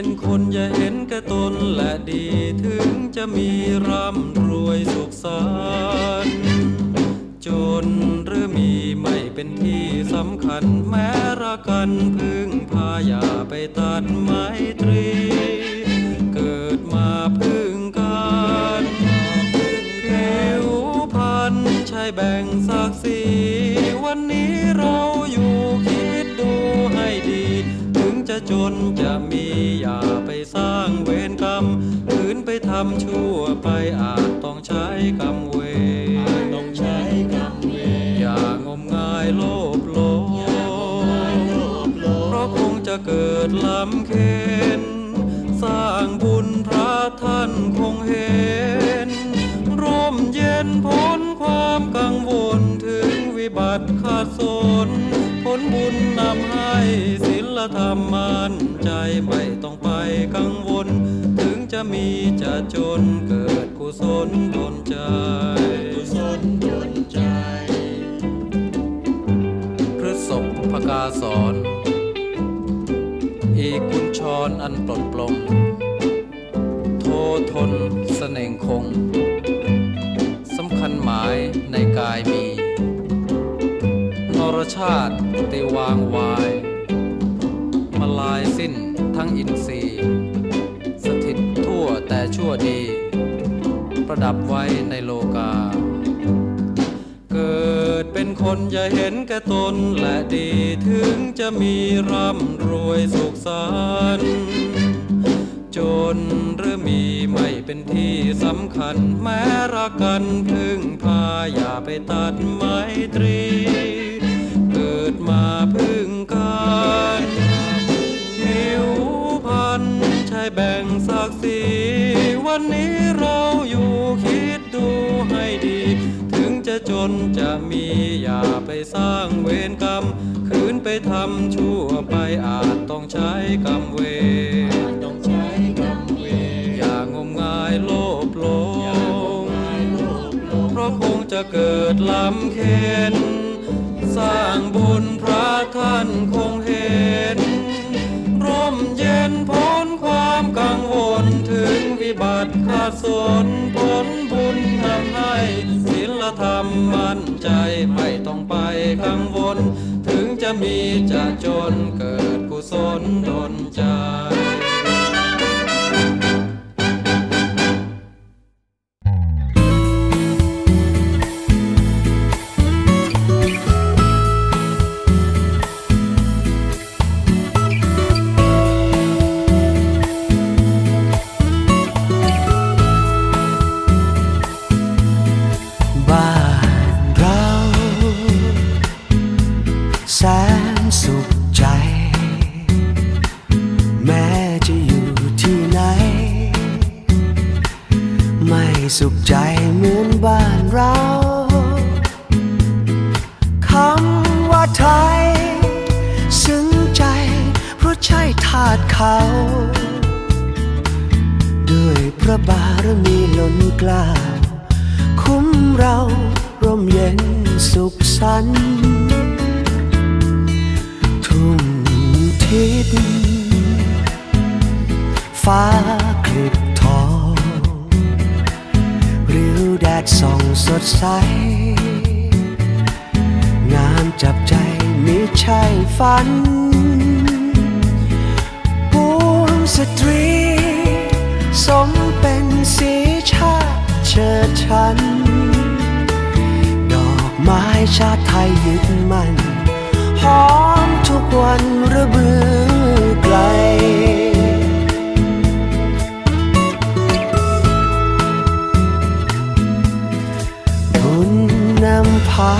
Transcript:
็นคนอย่าเห็นแก่ตนและดีถึงจะมีร่ำรวยสุขสันต์จนหรือมีไม่เป็นที่สำคัญแม้รักกันพึ่งพาอย่าไปตัดไมตรี เกิดมาพึ่งกันผิวพันใช่แบ่งศักดิ์ศรีวันนี้เรา จะจนจะมีอย่าไปสร้างเวรกรรมขืนไปทำชั่วไปอาจต้องใช้กรรมเวรต้องใช้กรรมเวรอย่างมงายโลภโลภโลภโลเพราะคงจะเกิดลำเค็นสร้างบุญพระท่านคงเห็น ร่มเย็นพ้นความกังวลถึงวิบัติขาดสนผลบุญนำให้ศี ลธรรมมันใจไม่ต้องไปกังวล ถึงจะมีจะจนเกิดกุศลดลใจกุศลดลใจพฤษภพกาสอนอีกุญชรอันปลดปลงโททนเสน่งคง สำคัญหมายในกายมีนรชาติติวางวาย ลายสิ้นทั้งอินทรีย์ สถิตทั่วแต่ชั่วดี ประดับไว้ในโลกา เกิดเป็นคนอย่าเห็นแก่ตนและดีถึงจะมีร่ำรวยสุขสันต์จนหรือมีไม่เป็นที่สำคัญ แม้รักกันพึ่งพาอย่าไปตัดไมตรี นธ์ใช่แบ่งศักดิ์ศรีวันนี้เราอยู่คิดดูให้ดี ถึงจะจนจะมีอย่าไปสร้างเวรกรรม คืนไปทำชั่วไปอาจต้องใช้กรรมเวรต้องใช้กรรมเวรอย่างมงายโลภโลอย่างภงายโลภโลเพราะคงจะเกิดลำเค็นสร้างบุญ ขาดสนผลบุญทำให้ศีลธรรมมั่นใจไม่ต้องไปกังวล ถึงจะมีจะจนเกิดกุศลดล แสนสุขใจ แม้จะอยู่ที่ไหน ไม่สุขใจเหมือนบ้านเราคำว่าไทย ซึ้งใจ เพราะใช่ทาสเขา ด้วยพระบารมีล้นกล้าคุ้มเราร่มเย็นสุขสันต์ ทิศฟ้าคลิบทองริ้วแดดส่องสดใส งามจับใจมิใช่ฝันปวงสตรี สมเป็นสีชาติเชิดชัน ดอกไม้ชาติไทยยึดมันหอม ทุกวันระบือไกล บุญนำพา